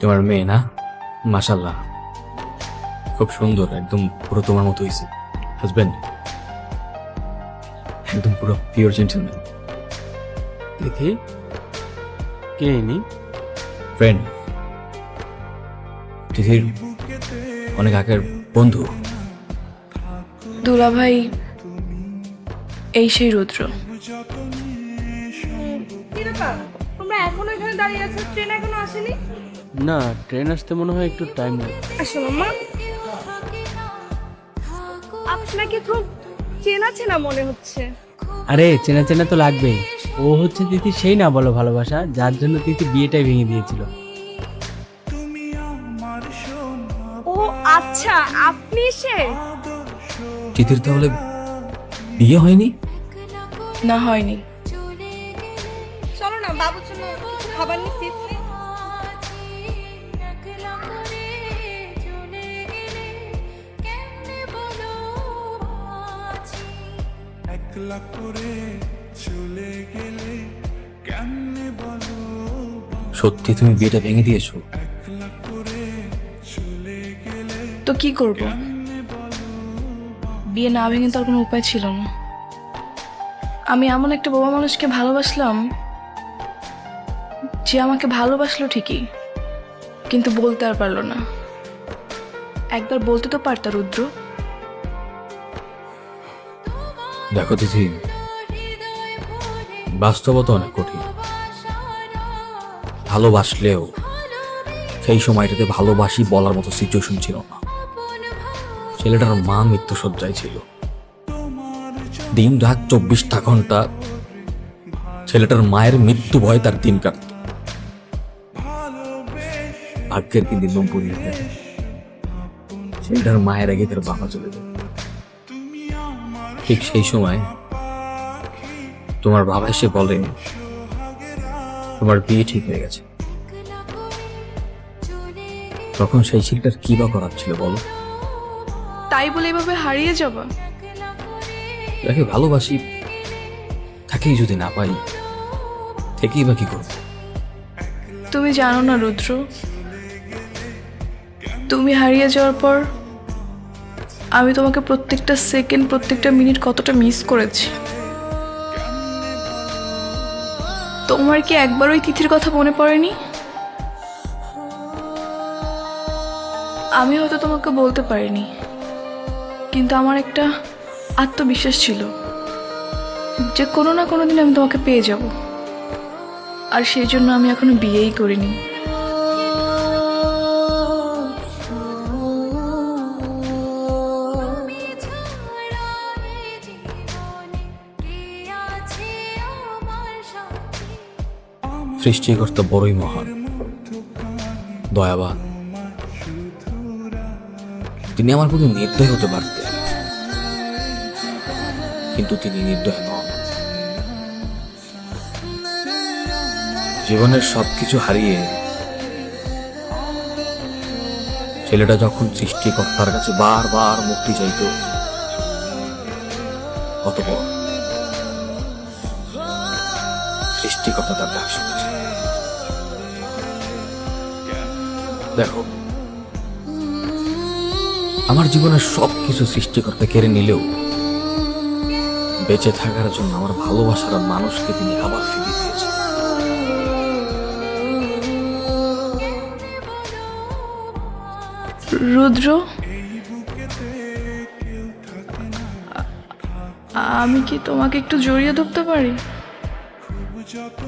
তোমার মেয়ে না? মাশাল্লাহ খুব সুন্দর একদম পুরো তোমার মতো হয়েছে হাজবেন্ড একদম পুরো পিওর জেন্টেলম্যান দেখি। কে ইনি? ফ্রেন্ড তিথির অনেক আগের বন্ধু। দুলাভাই এই সেই রুদ্র। কি ব্যাপার তোমরা এখনও এখানে দাঁড়িয়ে আছো? ট্রেন এখনও আসেনি? না ট্রেন আসতে মনে হয় একটু টাইম লাগে। আসো মাম্মা আপনাকে খুব চেনা চেনা মনে হচ্ছে। আরে চেনা চেনা তো লাগবেই। ও হচ্ছে তিথি সেই না বলো ভালোবাসা যার জন্য তিথি বিয়েটাই ভেঙে দিয়েছিল। ও আচ্ছা আপনি সে? তিথির তাহলে বিয়ে হয়নি? না হয়নি। চলো না বাবুর জন্য কিছু খাবার নিচ্ছি। একলা করে চলে গেলে কেমনে বলো সত্যি তুমি বিয়েটা ভেঙে দিয়েছ? একলা করে চলে গেলে তো কি করব? বিয়ে না ভেঙে তো আর কোনো উপায় ছিল না। আমি এমন একটা বাবা মানুষকে ভালোবাসলাম যে আমাকে ভালোবাসলো ঠিকই কিন্তু বলতে আর পারল না। একবার বলতে তো পারতা রুদ্র। দেখো তিথি বাস্তবতা অনেক কঠিন। ভালোবাসলেও সেই সময়টাতে ভালোবাসি বলার মতো সিচুয়েশন ছিল না। ছেলেটার মা মৃত্যু সজ্জায় ছিল। দিন রাত চব্বিশটা ঘণ্টা ছেলেটার মায়ের মৃত্যু ভয় তার দিন কাটত। ভাগ্যের কি পরিণতি ছেলেটার মায়ের আগে তার বাবা চলে যায়। ঠিক সেই সময় তোমার বাবা এসে বলে তোমার বিয়ে ঠিক হয়ে গেছে। তখন সেই ছেলেটার কি বা করার ছিল বলো? তাই বলে এভাবে হারিয়ে যাবা? তাকে ভালোবাসি তাকেই যদি না পাই থেকেই বা কি করব? তুমি জানো না রুদ্র। তুমি হারিয়ে যাওয়ার পর আমি তোমাকে প্রত্যেকটা সেকেন্ড প্রত্যেকটা মিনিট কতটা মিস করেছি। তোমার কি একবার ওই তিথির কথা মনে পড়েনি? আমি হয়তো তোমাকে বলতে পারিনি, কিন্তু আমার একটা আত্মবিশ্বাস ছিল যে কোনো না কোনো দিন আমি তোমাকে পেয়ে যাব। আর সেই জন্য আমি এখনও বিয়েই করিনি। সৃষ্টিকর্তা বড়ই মহান। দয়াবান। তিনি আমার প্রতি নির্দয় হতে পারতেন। কিন্তু তিনি নির্দয় নন। জীবনের সবকিছু হারিয়ে ছেলেটা যখন সৃষ্টিকর্তার কাছে বারবার মুক্তি চাইত, অতপর সৃষ্টিকর্তা তার ডাক শুনেছে। দেখো, আমার জীবনের সবকিছু সৃষ্টিকর্তা কেড়ে নিলেও বেঁচে থাকার জন্য আমার ভালোবাসার মানুষকে তিনি আবার ফিরিয়ে দিয়েছেন। রুদ্র? আমি কি তোমাকে একটু জড়িয়ে ধরতে পারি? যত